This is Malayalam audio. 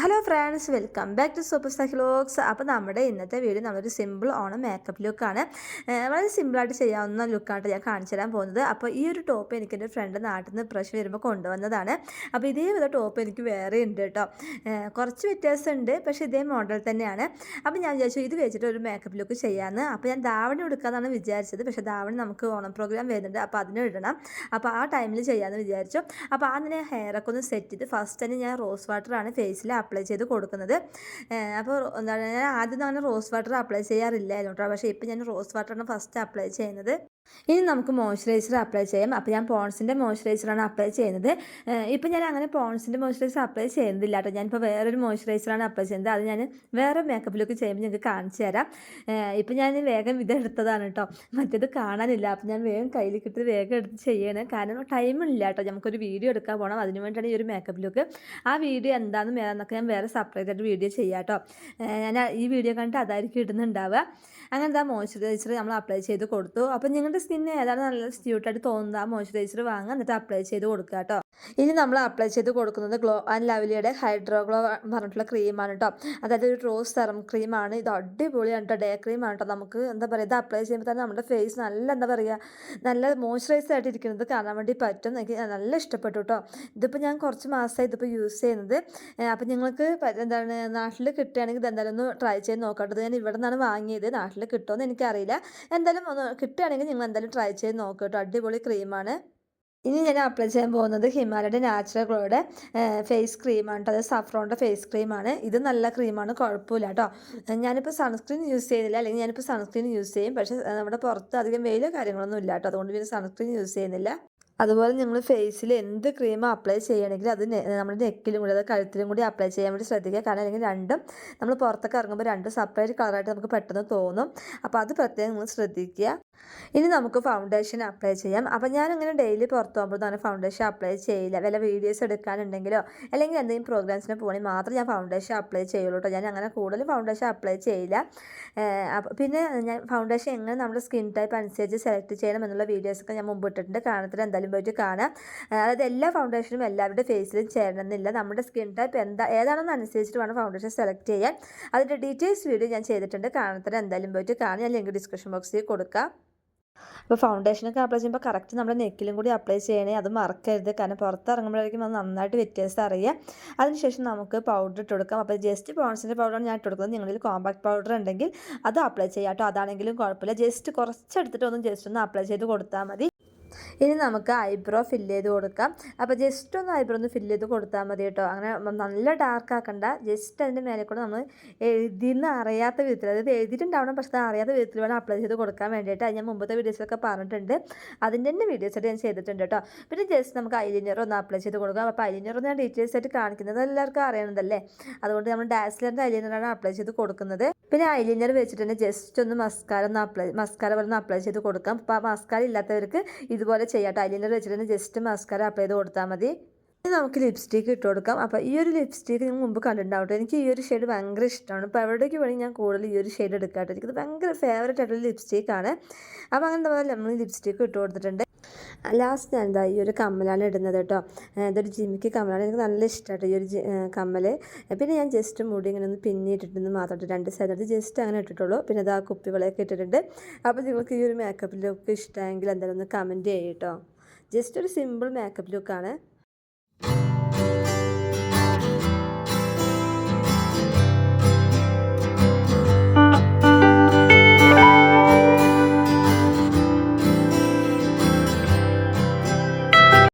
Hello friends welcome back to super vlogs അപ്പോൾ നമ്മുടെ ഇന്നത്തെ വീഡിയോ നമ്മളൊരു സിമ്പിൾ ഓണം മേക്കപ്പ് ലുക്കാണ് വളരെ സിമ്പിളായിട്ട് ചെയ്യാവുന്ന ലുക്കാണ് ഞാൻ കാണിച്ചു തരാൻ പോകുന്നത്. അപ്പോൾ ഈ ഒരു ടോപ്പ് എനിക്ക് എന്റെ ഫ്രണ്ട് നാട്ടിൽ നിന്ന് പ്രശ്നം വരുമ്പോൾ കൊണ്ടുവന്നതാണ്. അപ്പോൾ ഇതേ വിധ ടോപ്പ് എനിക്ക് വേറെ ഉണ്ട് കേട്ടോ. കുറച്ച് വ്യത്യാസമുണ്ട് പക്ഷേ ഇതേ മോഡൽ തന്നെയാണ്. അപ്പോൾ ഞാൻ വിചാരിച്ചു ഇത് വെച്ചിട്ട് ഒരു മേക്കപ്പ് ലുക്ക് ചെയ്യാമെന്ന് അപ്പോൾ ഞാൻ ധാവണി എടുക്കാമെന്നാണ് വിചാരിച്ചത്. പക്ഷേ ധാവണി നമുക്ക് ഓണം പ്രോഗ്രാം വരുന്നുണ്ട് അപ്പോൾ അതിന് ഇടണം. അപ്പോൾ ആ ടൈമിൽ ചെയ്യാമെന്ന് വിചാരിച്ചു. അപ്പോൾ ആ ഹെയറൊക്കെ ഒന്ന് സെറ്റ് ചെയ്ത് ഫസ്റ്റ് തന്നെ ഞാൻ റോസ് വാട്ടറാണ് ഫേസിൽ അപ്ലൈ ചെയ്ത് കൊടുക്കുന്നത്. അപ്പോൾ എന്താണ് ഞാൻ ആദ്യം തന്നെ റോസ് വാട്ടർ അപ്ലൈ ചെയ്യാറില്ലായിരുന്നു കേട്ടോ. പക്ഷേ ഇപ്പം ഞാൻ റോസ് വാട്ടറാണ് ഫസ്റ്റ് അപ്ലൈ ചെയ്യുന്നത്. ഇനി നമുക്ക് മോയ്സ്ചറൈസർ അപ്ലൈ ചെയ്യാം. അപ്പോൾ ഞാൻ പോൺസിന്റെ മോയ്സ്ചറൈസറാണ് അപ്ലൈ ചെയ്യുന്നത്. ഇപ്പം ഞാൻ അങ്ങനെ പോൺസിന്റെ മോയ്സ്ചറൈസർ അപ്ലൈ ചെയ്യുന്നില്ല കേട്ടോ. ഞാനിപ്പോൾ വേറൊരു മോയ്സ്ചറൈസറാണ് അപ്ലൈ ചെയ്യുന്നത്. അത് ഞാൻ വേറെ മേക്കപ്പ് ലുക്ക് ചെയ്യുമ്പോൾ നിങ്ങൾക്ക് കാണിച്ചു തരാം. ഇപ്പം ഞാൻ വേഗം ഇത് എടുത്തതാണ് കേട്ടോ. മറ്റേത് കാണാനില്ല. അപ്പം ഞാൻ വേഗം കയ്യിൽ കിട്ടി വേഗം എടുത്ത് ചെയ്യണം. കാരണം ടൈമില്ല കേട്ടോ. നമുക്കൊരു വീഡിയോ എടുക്കാൻ പോകണം അതിന് വേണ്ടിയാണ് ഈ ഒരു മേക്കപ്പ് ലുക്ക് ആ വീഡിയോ എന്താണെന്ന് എന്നൊക്കെ ഞാൻ വേറെ സെപ്പറേറ്റ് ആയിട്ട് വീഡിയോ ചെയ്യാം കേട്ടോ. ഞാൻ ഈ വീഡിയോ കണ്ടിട്ട് അതായിരിക്കും ഇടുന്നുണ്ടാവുക. അങ്ങനത്തെ ആ മോയ്സ്ചറൈസർ നമ്മൾ അപ്ലൈ ചെയ്ത് കൊടുത്തു. അപ്പം നിങ്ങളുടെ സ്കിന്നിന് ഏതാണ് നല്ല സ്യൂട്ടായിട്ട് തോന്നുന്നത് ആ മോയ്സ്ചറൈസർ വാങ്ങുക എന്നിട്ട് അപ്ലൈ ചെയ്ത് കൊടുക്കുക കേട്ടോ. ഇനി നമ്മൾ അപ്ലൈ ചെയ്ത് കൊടുക്കുന്നത് ഗ്ലോ ആൻഡ് ലവ്ലിയുടെ ഹൈഡ്രോ ഗ്ലോ പറഞ്ഞിട്ടുള്ള ക്രീമാണ് കേട്ടോ അതായത് ഒരു റോസ് സെറം ക്രീമാണ് ഇത് അടിപൊളിയാണ് കേട്ടോ ഡേ ക്രീമാണ് കേട്ടോ നമുക്ക് എന്താ പറയുക ഇത് അപ്ലൈ ചെയ്യുമ്പോൾ തന്നെ നമ്മുടെ ഫേസ് നല്ല എന്താ പറയുക നല്ല മോയ്സ്ചറൈസ് ആയിട്ട് ഇരിക്കുന്നത് കാണാൻ വേണ്ടി പറ്റും. എനിക്ക് നല്ല ഇഷ്ടപ്പെട്ടു കേട്ടോ ഇതിപ്പോൾ ഞാൻ കുറച്ച് മാസമായി ഇതിപ്പോൾ യൂസ് ചെയ്യുന്നത്. അപ്പോൾ നിങ്ങൾക്ക് എന്താണ് നാട്ടിൽ കിട്ടുകയാണെങ്കിൽ ഇത് എന്തായാലും ഒന്ന് ട്രൈ ചെയ്ത് നോക്കട്ടെ ഞാൻ ഇവിടെ നിന്നാണ് വാങ്ങിയത്. നാട്ടിൽ കിട്ടുമെന്ന് എനിക്കറിയില്ല. എന്തായാലും ഒന്ന് കിട്ടുകയാണെങ്കിൽ നിങ്ങൾ എന്തായാലും ട്രൈ ചെയ്ത് നോക്കുക കേട്ടോ അടിപൊളി ക്രീമാണ് ഇനി ഞാൻ അപ്ലൈ ചെയ്യാൻ പോകുന്നത് ഹിമാലയുടെ നാച്ചുറൽ ഗ്ലോയുടെ ഫേസ് ക്രീമാണ് കേട്ടോ അത് സഫ്രോണിന്റെ ഫേസ് ക്രീമാണ് ഇത് നല്ല ക്രീമാണ് കുഴപ്പമില്ല കേട്ടോ ഞാനിപ്പോൾ സൺസ്ക്രീൻ യൂസ് ചെയ്യുന്നില്ല. അല്ലെങ്കിൽ ഞാനിപ്പോൾ സൺസ്ക്രീൻ യൂസ് ചെയ്യും. പക്ഷേ നമ്മുടെ പുറത്ത് അധികം വെയിലോ കാര്യങ്ങളൊന്നും ഇല്ല കേട്ടോ അതുകൊണ്ട് പിന്നെ സൺസ്ക്രീൻ യൂസ് ചെയ്യുന്നില്ല. അതുപോലെ നിങ്ങൾ ഫേസിൽ എന്ത് ക്രീം അപ്ലൈ ചെയ്യണമെങ്കിൽ അത് നമ്മുടെ നെക്കിലും കൂടി അത് കഴുത്തിലും കൂടി അപ്ലൈ ചെയ്യാൻ വേണ്ടി ശ്രദ്ധിക്കുക. കാരണം അല്ലെങ്കിൽ രണ്ടും നമ്മൾ പുറത്തൊക്കെ ഇറങ്ങുമ്പോൾ രണ്ടും സെപ്പറേറ്റ് കളറായിട്ട് നമുക്ക് പെട്ടെന്ന് തോന്നും. അപ്പോൾ അത് പ്രത്യേകം നിങ്ങൾ ശ്രദ്ധിക്കുക. ഇനി നമുക്ക് ഫൗണ്ടേഷൻ അപ്ലൈ ചെയ്യാം. അപ്പം ഞാനിങ്ങനെ ഡെയിലി പുറത്ത് പോകുമ്പോഴാണ് ഫൗണ്ടേഷൻ അപ്ലൈ ചെയ്യില്ല. വല്ല വീഡിയോസ് എടുക്കാനുണ്ടെങ്കിലോ അല്ലെങ്കിൽ എന്തെങ്കിലും പ്രോഗ്രാംസിന് പോകണമെങ്കിൽ മാത്രം ഞാൻ ഫൗണ്ടേഷൻ അപ്ലൈ ചെയ്യുള്ളൂ കേട്ടോ ഞാൻ അങ്ങനെ കൂടുതൽ ഫൗണ്ടേഷൻ അപ്ലൈ ചെയ്യില്ല. പിന്നെ ഞാൻ ഫൗണ്ടേഷൻ എങ്ങനെ നമ്മുടെ സ്കിൻ ടൈപ്പ് അനുസരിച്ച് സെലക്ട് ചെയ്യണം എന്നുള്ള വീഡിയോസൊക്കെ ഞാൻ മുമ്പ് ഇട്ടിട്ടുണ്ട്. കാണത്തിൽ എന്തായാലും പോയിട്ട് കാണാം. അതായത് എല്ലാ ഫൗണ്ടേഷനും എല്ലാവരുടെ ഫേസിലും ചേരണമെന്നില്ല. നമ്മുടെ സ്കിൻ ടൈപ്പ് എന്താ ഏതാണെന്ന് അനുസരിച്ചിട്ട് വേണം ഫൗണ്ടേഷൻ സെലക്ട് ചെയ്യാൻ. അതിന്റെ ഡീറ്റെയിൽസ് വീഡിയോ ഞാൻ ചെയ്തിട്ടുണ്ട്. കാണത്തിൽ എന്തായാലും പോയിട്ട് കാണാം. ഞാൻ ലിങ്ക് ഡിസ്ക്രിപ്ഷൻ ബോക്സിൽ കൊടുക്കാം. അപ്പോൾ ഫൗണ്ടേഷനൊക്കെ അപ്ലൈ ചെയ്യുമ്പോൾ കറക്റ്റ് നമ്മുടെ നെക്കിലും കൂടി അപ്ലൈ ചെയ്യണേ അത് മറക്കരുത്. കാരണം പുറത്തിറങ്ങുമ്പോഴായിരിക്കും അത് നന്നായിട്ട് വ്യത്യാസം അറിയാം. അതിനുശേഷം നമുക്ക് പൗഡർ ഇട്ട് കൊടുക്കാം. അപ്പോൾ ജസ്റ്റ് പോൺസിന്റെ പൗഡറാണ് ഞാൻ ഇട്ട് കൊടുക്കുന്നത്. നിങ്ങളിൽ കോമ്പാക്ട് പൗഡർ ഉണ്ടെങ്കിൽ അത് അപ്ലൈ ചെയ്യാം കേട്ടോ. അതാണെങ്കിലും കുഴപ്പമില്ല. ജസ്റ്റ് കുറച്ചെടുത്തിട്ട് ഒന്ന് ജസ്റ്റ് ഒന്ന് അപ്ലൈ ചെയ്ത് കൊടുത്താൽ മതി. ഇനി നമുക്ക് ഐബ്രോ ഫില്ല് ചെയ്ത് കൊടുക്കാം. അപ്പോൾ ജസ്റ്റ് ഒന്ന് ഐബ്രോ ഒന്ന് ഫില്ല് ചെയ്ത് കൊടുത്താൽ മതി കേട്ടോ. അങ്ങനെ നല്ല ഡാർക്ക് ആക്കണ്ട. ജസ്റ്റ് അതിന്റെ മേലെ കൂടെ നമ്മൾ എഴുതിയെന്ന് അറിയാത്ത വിധത്തിൽ അതായത് എഴുതിയിട്ടുണ്ടാവണം പക്ഷേ അറിയാത്ത വിധത്തിൽ വേണം അപ്ലൈ ചെയ്ത് കൊടുക്കാൻ വേണ്ടിയിട്ട്. അത് ഞാൻ മുമ്പത്തെ വീഡിയോസിലൊക്കെ പറഞ്ഞിട്ടുണ്ട്. അതിന്റെ തന്നെ വീഡിയോസ് ആയിട്ട് ഞാൻ ചെയ്തിട്ടുണ്ട് കേട്ടോ. പിന്നെ ജസ്റ്റ് നമുക്ക് ഐലിനർ ഒന്ന് അപ്ലൈ ചെയ്ത് കൊടുക്കാം. അപ്പോൾ ഐലിനർ ഞാൻ ഡീറ്റെയിൽസ് ആയിട്ട് കാണിക്കുന്നത് എല്ലാവർക്കും അറിയണതല്ലേ? അതുകൊണ്ട് നമ്മൾ ഡാസ്ലറിന്റെ ഐലിനറാണ് അപ്ലൈ ചെയ്ത് കൊടുക്കുന്നത്. പിന്നെ ഐലൈനർ വെച്ചിട്ട് തന്നെ ജസ്റ്റ് ഒന്ന് മസ്കാര ഒന്ന് അപ്ലൈ മസ്കാര പോലെ ഒന്ന് അപ്ലൈ ചെയ്ത് കൊടുക്കാം. അപ്പോൾ ആ മസ്കാര ഇല്ലാത്തവർക്ക് ഇതുപോലെ ചെയ്യാം ഐലൈനർ വെച്ചിട്ട് തന്നെ ജസ്റ്റ് മസ്കാര അപ്ലൈ ചെയ്ത് കൊടുത്താൽ മതി. ഇനി നമുക്ക് ലിപ്സ്റ്റിക്ക് ഇട്ട് കൊടുക്കാം. അപ്പോൾ ഈ ഒരു ലിപ്സ്റ്റിക്ക് നിങ്ങൾ മുമ്പ് കണ്ടിട്ടുണ്ടാവും എനിക്ക് ഈ ഒരു ഷെയ്ഡ് ഭയങ്കര ഇഷ്ടമാണ് അപ്പോൾ എവിടേക്ക് വേണമെങ്കിൽ ഞാൻ കൂടുതൽ ഈ ഒരു ഷെയ്ഡ് എടുക്കാട്ടോ. കേട്ടോ എനിക്കത് ഭയങ്കര ഫേവറേറ്റ് ആയിട്ടുള്ള ലിപ്സ്റ്റിക്കാണ് അപ്പോൾ അങ്ങനെ നമ്മൾ നമ്മൾ ലിപ്സ്റ്റിക്ക് ഇട്ട് കൊടുത്തിട്ടുണ്ട്. ലാസ്റ്റ് ഞാൻ എന്താ ഈ ഒരു കമ്മലാണ് ഇടുന്നത് കേട്ടോ. ഇതൊരു ജിമിക്ക് കമ്മലാണ്. എനിക്ക് നല്ല ഇഷ്ടമായിട്ട് ഈ ഒരു കമ്മൽ പിന്നെ ഞാൻ ജസ്റ്റ് മുടി ഇങ്ങനെ ഒന്ന് പിന്നിട്ടിട്ടെന്ന് മാത്രം രണ്ട് സൈഡിൽ ജസ്റ്റ് അങ്ങനെ ഇട്ടിട്ടുള്ളൂ. പിന്നെ അത് ആ കുപ്പികളൊക്കെ ഇട്ടിട്ടുണ്ട്. അപ്പോൾ നിങ്ങൾക്ക് ഈ ഒരു മേക്കപ്പ് ലുക്ക് ഇഷ്ടമെങ്കിൽ എന്തായാലും ഒന്ന് കമന്റ് ചെയ്യും കേട്ടോ. ജസ്റ്റ് ഒരു സിമ്പിൾ മേക്കപ്പ് ലുക്കാണ്